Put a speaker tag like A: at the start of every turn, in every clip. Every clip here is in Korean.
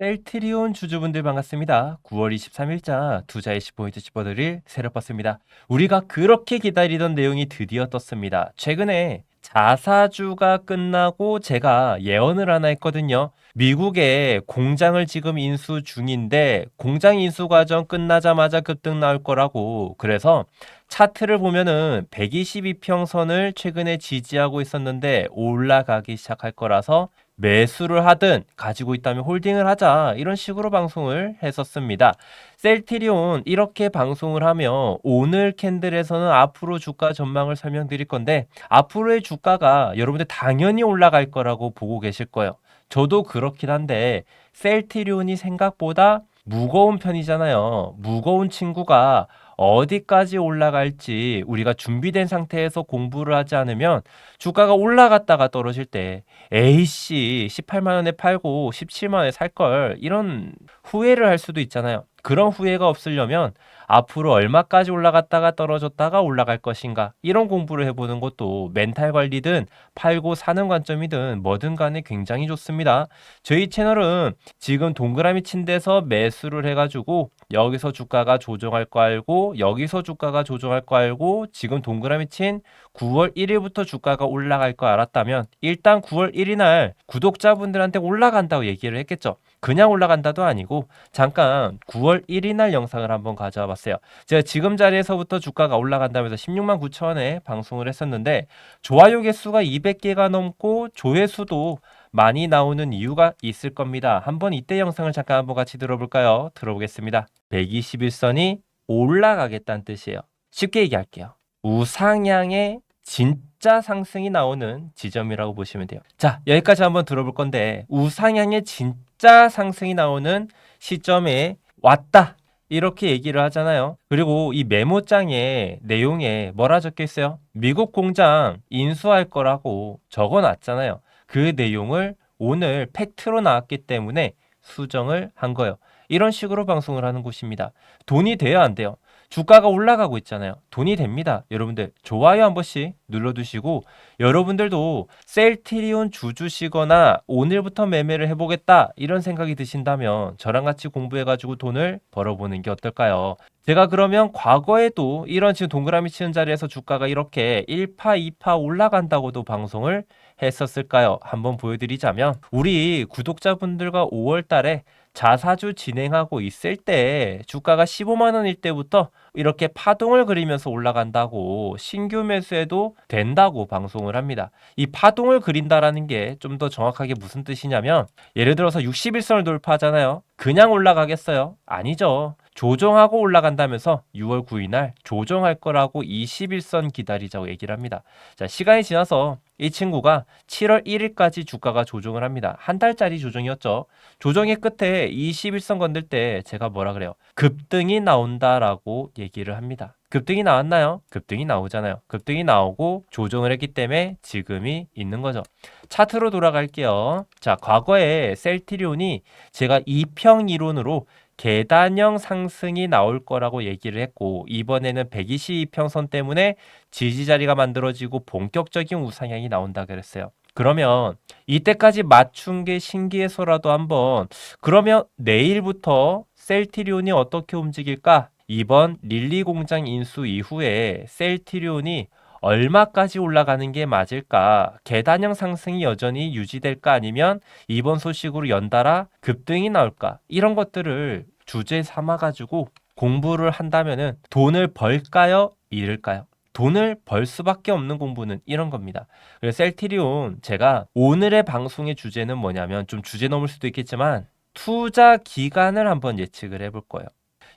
A: 셀트리온 주주분들 반갑습니다. 9월 23일자 투자의 10포인트 짚어드릴 새롭봤습니다. 우리가 그렇게 기다리던 내용이 드디어 떴습니다. 최근에 자사주가 끝나고 제가 예언을 하나 했거든요. 미국의 공장을 지금 인수 중인데 공장 인수 과정 끝나자마자 급등 나올 거라고 그래서 차트를 보면은 122평 선을 최근에 지지하고 있었는데 올라가기 시작할 거라서 매수를 하든 가지고 있다면 홀딩을 하자 이런 식으로 방송을 했었습니다. 셀트리온 이렇게 방송을 하며 오늘 캔들에서는 앞으로 주가 전망을 설명드릴 건데 앞으로의 주가가 여러분들 당연히 올라갈 거라고 보고 계실 거예요. 저도 그렇긴 한데 셀트리온이 생각보다 무거운 편이잖아요. 무거운 친구가 어디까지 올라갈지 우리가 준비된 상태에서 공부를 하지 않으면 주가가 올라갔다가 떨어질 때 A씨 18만 원에 팔고 17만 원에 살 걸 이런 후회를 할 수도 있잖아요. 그런 후회가 없으려면 앞으로 얼마까지 올라갔다가 떨어졌다가 올라갈 것인가 이런 공부를 해보는 것도 멘탈 관리든 팔고 사는 관점이든 뭐든 간에 굉장히 좋습니다. 저희 채널은 지금 동그라미 친 데서 매수를 해가지고 여기서 주가가 조정할 거 알고 여기서 주가가 조정할 거 알고 지금 동그라미 친 9월 1일부터 주가가 올라갈 거 알았다면 일단 9월 1일 날 구독자분들한테 올라간다고 얘기를 했겠죠. 그냥 올라간다도 아니고 잠깐 9월 1일 날 영상을 한번 가져와 봤어요. 제가 지금 자리에서부터 주가가 올라간다면서 16만 9천 원에 방송을 했었는데 좋아요 개수가 200개가 넘고 조회수도 많이 나오는 이유가 있을 겁니다. 한번 이때 영상을 잠깐 한번 같이 들어볼까요? 들어보겠습니다. 121선이 올라가겠다는 뜻이에요. 쉽게 얘기할게요. 우상향의 진 짜 상승이 나오는 지점이라고 보시면 돼요. 자, 여기까지 한번 들어볼 건데 우상향의 진짜 상승이 나오는 시점에 왔다. 이렇게 얘기를 하잖아요. 그리고 이 메모장에 내용에 뭐라 적혀 있어요? 미국 공장 인수할 거라고 적어 놨잖아요. 그 내용을 오늘 팩트로 나왔기 때문에 수정을 한 거예요. 이런 식으로 방송을 하는 곳입니다. 돈이 돼야 안 돼요. 주가가 올라가고 있잖아요. 돈이 됩니다. 여러분들 좋아요 한 번씩 눌러두시고 여러분들도 셀트리온 주주시거나 오늘부터 매매를 해보겠다 이런 생각이 드신다면 저랑 같이 공부해가지고 돈을 벌어보는 게 어떨까요? 제가 그러면 과거에도 이런 지금 동그라미 치는 자리에서 주가가 이렇게 1파, 2파 올라간다고도 방송을 했었을까요? 한번 보여드리자면 우리 구독자분들과 5월 달에 자사주 진행하고 있을 때 주가가 15만 원일 때부터 이렇게 파동을 그리면서 올라간다고 신규 매수해도 된다고 방송을 합니다. 이 파동을 그린다라는 게 좀 더 정확하게 무슨 뜻이냐면 예를 들어서 61선을 돌파하잖아요. 그냥 올라가겠어요? 아니죠. 조정하고 올라간다면서 6월 9일 날 조정할 거라고 21선 기다리자고 얘기를 합니다. 자, 시간이 지나서 이 친구가 7월 1일까지 주가가 조정을 합니다. 한 달짜리 조정이었죠. 조정의 끝에 21선 건들 때 제가 뭐라 그래요? 급등이 나온다라고 얘기를 합니다. 급등이 나왔나요? 급등이 나오잖아요. 급등이 나오고 조정을 했기 때문에 지금이 있는 거죠. 차트로 돌아갈게요. 자, 과거에 셀트리온이 제가 2평 이론으로 계단형 상승이 나올 거라고 얘기를 했고 이번에는 122평선 때문에 지지 자리가 만들어지고 본격적인 우상향이 나온다 그랬어요. 그러면 이때까지 맞춘 게 신기해서라도 한번 그러면 내일부터 셀트리온이 어떻게 움직일까? 이번 릴리 공장 인수 이후에 셀트리온이 얼마까지 올라가는 게 맞을까? 계단형 상승이 여전히 유지될까? 아니면 이번 소식으로 연달아 급등이 나올까? 이런 것들을 주제 삼아 가지고 공부를 한다면은 돈을 벌까요? 잃을까요? 돈을 벌 수밖에 없는 공부는 이런 겁니다. 그래서 셀트리온 제가 오늘의 방송의 주제는 뭐냐면 좀 주제 넘을 수도 있겠지만 투자 기간을 한번 예측을 해볼 거예요.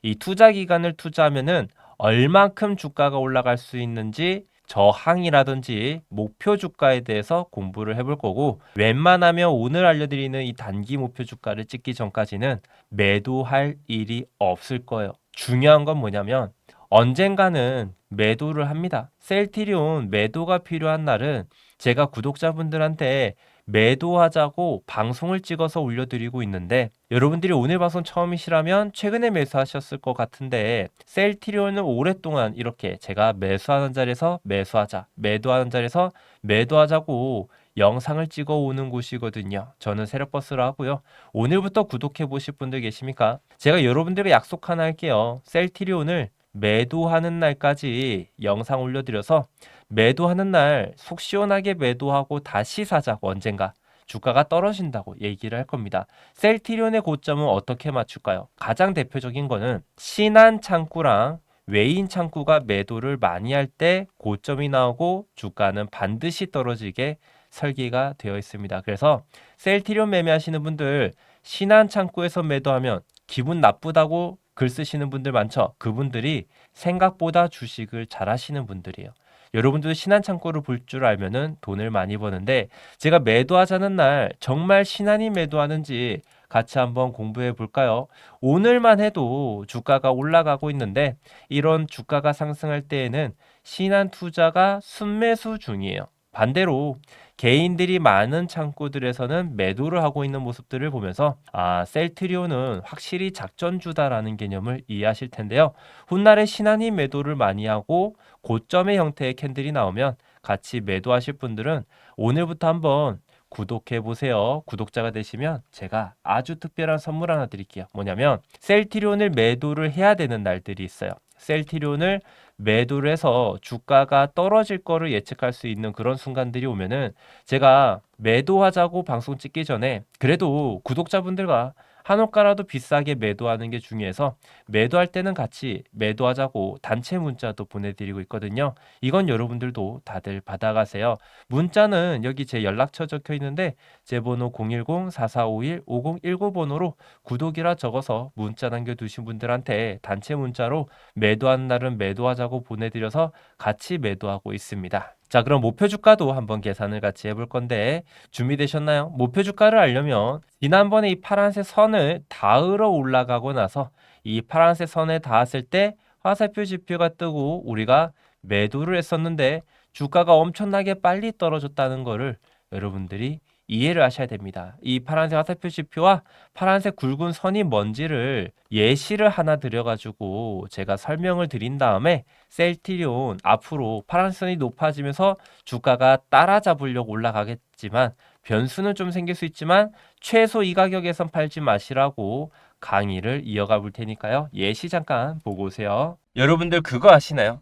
A: 이 투자 기간을 투자하면은 얼만큼 주가가 올라갈 수 있는지 저항이라든지 목표 주가에 대해서 공부를 해볼 거고 웬만하면 오늘 알려드리는 이 단기 목표 주가를 찍기 전까지는 매도할 일이 없을 거예요. 중요한 건 뭐냐면 언젠가는 매도를 합니다. 셀트리온 매도가 필요한 날은 제가 구독자분들한테 매도하자고 방송을 찍어서 올려드리고 있는데 여러분들이 오늘 방송 처음이시라면 최근에 매수하셨을 것 같은데 셀트리온을 오랫동안 이렇게 제가 매수하는 자리에서 매수하자 매도하는 자리에서 매도하자고 영상을 찍어 오는 곳이거든요. 저는 세력버스를 하고요. 오늘부터 구독해 보실 분들 계십니까? 제가 여러분들에게 약속 하나 할게요. 셀티리온을 매도하는 날까지 영상 올려드려서 매도하는 날 속 시원하게 매도하고 다시 사자고 언젠가 주가가 떨어진다고 얘기를 할 겁니다. 셀티리온의 고점은 어떻게 맞출까요? 가장 대표적인 거는 신한 창구랑 외인 창구가 매도를 많이 할 때 고점이 나오고 주가는 반드시 떨어지게 설계가 되어 있습니다. 그래서 셀티리온 매매하시는 분들 신한 창구에서 매도하면 기분 나쁘다고 글 쓰시는 분들 많죠. 그분들이 생각보다 주식을 잘 하시는 분들이에요. 여러분들 신한 창고를 볼 줄 알면은 돈을 많이 버는데 제가 매도하자는 날 정말 신한이 매도하는지 같이 한번 공부해 볼까요? 오늘만 해도 주가가 올라가고 있는데 이런 주가가 상승할 때에는 신한 투자가 순매수 중이에요. 반대로 개인들이 많은 창구들에서는 매도를 하고 있는 모습들을 보면서 아 셀트리온은 확실히 작전주다라는 개념을 이해하실 텐데요. 훗날에 신한이 매도를 많이 하고 고점의 형태의 캔들이 나오면 같이 매도하실 분들은 오늘부터 한번 구독해 보세요. 구독자가 되시면 제가 아주 특별한 선물 하나 드릴게요. 뭐냐면 셀티리온을 매도를 해야 되는 날들이 있어요. 셀티리온을 매도를 해서 주가가 떨어질 거를 예측할 수 있는 그런 순간들이 오면은 제가 매도하자고 방송 찍기 전에 그래도 구독자분들과 한 호가라도 비싸게 매도하는 게 중요해서 매도할 때는 같이 매도하자고 단체 문자도 보내드리고 있거든요. 이건 여러분들도 다들 받아가세요. 문자는 여기 제 연락처 적혀 있는데 제 번호 010-4451-5019 번호로 구독이라 적어서 문자 남겨두신 분들한테 단체 문자로 매도한 날은 매도하자고 보내드려서 같이 매도하고 있습니다. 자, 그럼 목표 주가도 한번 계산을 같이 해볼 건데 준비되셨나요? 목표 주가를 알려면 지난번에 이 파란색 선을 닿으러 올라가고 나서 이 파란색 선에 닿았을 때 화살표 지표가 뜨고 우리가 매도를 했었는데 주가가 엄청나게 빨리 떨어졌다는 거를 여러분들이 이해를 하셔야 됩니다. 이 파란색 화살표 지표와 파란색 굵은 선이 뭔지를 예시를 하나 드려가지고 제가 설명을 드린 다음에 셀티리온 앞으로 파란색 선이 높아지면서 주가가 따라잡으려고 올라가겠지만 변수는 좀 생길 수 있지만 최소 이 가격에선 팔지 마시라고 강의를 이어가 볼 테니까요. 예시 잠깐 보고 오세요. 여러분들 그거 아시나요?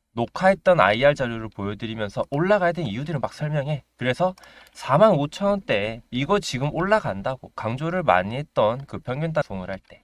A: 녹화했던 IR 자료를 보여드리면서 올라가야 되는 이유들을 막 설명해. 그래서 4만 5천 원대 이거 지금 올라간다고 강조를 많이 했던 그 평균 단송을 할 때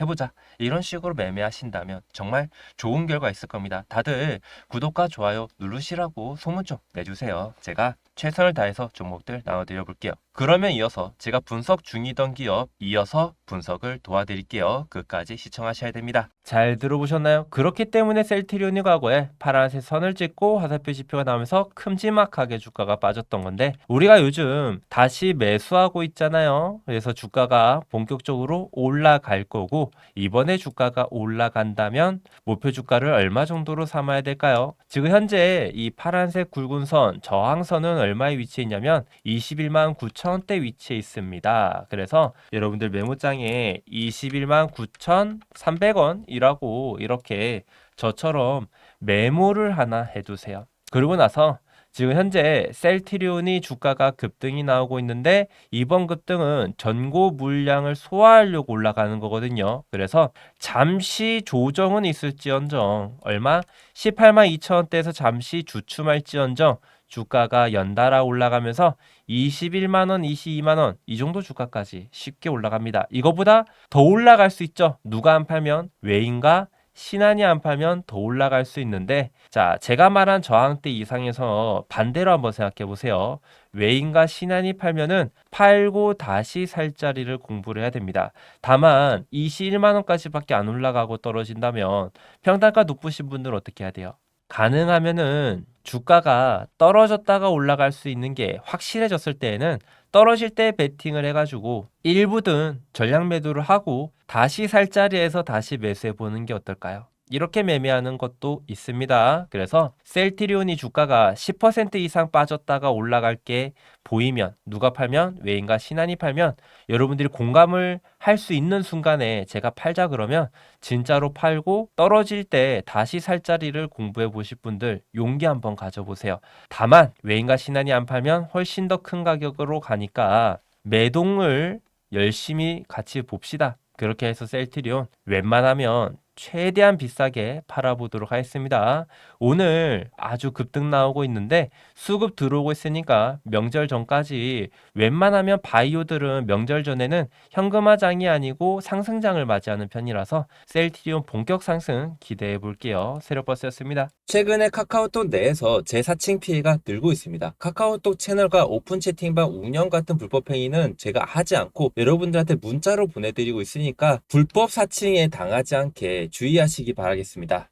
A: 해보자. 이런 식으로 매매하신다면 정말 좋은 결과 있을 겁니다. 다들 구독과 좋아요 누르시라고 소문 좀 내주세요. 제가 최선을 다해서 종목들 나눠드려 볼게요. 그러면 이어서 제가 분석 중이던 기업 이어서 분석을 도와드릴게요. 끝까지 시청하셔야 됩니다. 잘 들어보셨나요? 그렇기 때문에 셀트리온이 과거에 파란색 선을 찍고 화살표 지표가 나오면서 큼지막하게 주가가 빠졌던 건데 우리가 요즘 다시 매수하고 있잖아요. 그래서 주가가 본격적으로 올라갈 거고 이번에 주가가 올라간다면 목표 주가를 얼마 정도로 삼아야 될까요? 지금 현재 이 파란색 굵은 선 저항선은 얼마에 위치해 있냐면 21만 9천 원대 위치해 있습니다. 그래서 여러분들 메모장에 21만 9,300원이라고 이렇게 저처럼 메모를 하나 해두세요. 그러고 나서 지금 현재 셀트리온이 주가가 급등이 나오고 있는데 이번 급등은 전고 물량을 소화하려고 올라가는 거거든요. 그래서 잠시 조정은 있을지언정 얼마 18만 2천 원대에서 잠시 주춤할지언정 주가가 연달아 올라가면서 21만 원, 22만 원 이 정도 주가까지 쉽게 올라갑니다. 이거보다 더 올라갈 수 있죠. 누가 안 팔면 외인과 신한이 안 팔면 더 올라갈 수 있는데 자 제가 말한 저항대 이상에서 반대로 한번 생각해 보세요. 외인과 신한이 팔면은 팔고 다시 살 자리를 공부를 해야 됩니다. 다만 21만 원까지밖에 안 올라가고 떨어진다면 평단가 높으신 분들은 어떻게 해야 돼요? 가능하면은 주가가 떨어졌다가 올라갈 수 있는 게 확실해졌을 때에는 떨어질 때 베팅을 해가지고 일부든 전량 매도를 하고 다시 살 자리에서 다시 매수해 보는 게 어떨까요? 이렇게 매매하는 것도 있습니다. 그래서 셀트리온이 주가가 10% 이상 빠졌다가 올라갈 게 보이면 누가 팔면 외인과 신한이 팔면 여러분들이 공감을 할 수 있는 순간에 제가 팔자 그러면 진짜로 팔고 떨어질 때 다시 살 자리를 공부해 보실 분들 용기 한번 가져보세요. 다만 외인과 신한이 안 팔면 훨씬 더 큰 가격으로 가니까 매동을 열심히 같이 봅시다. 그렇게 해서 셀트리온 웬만하면 최대한 비싸게 팔아보도록 하겠습니다. 오늘 아주 급등 나오고 있는데 수급 들어오고 있으니까 명절 전까지 웬만하면 바이오들은 명절 전에는 현금화장이 아니고 상승장을 맞이하는 편이라서 셀트리온 본격 상승 기대해 볼게요. 세력버스였습니다.
B: 최근에 카카오톡 내에서 재사칭 피해가 늘고 있습니다. 카카오톡 채널과 오픈 채팅방 운영 같은 불법 행위는 제가 하지 않고 여러분들한테 문자로 보내드리고 있으니까 불법 사칭에 당하지 않게 주의하시기 바라겠습니다.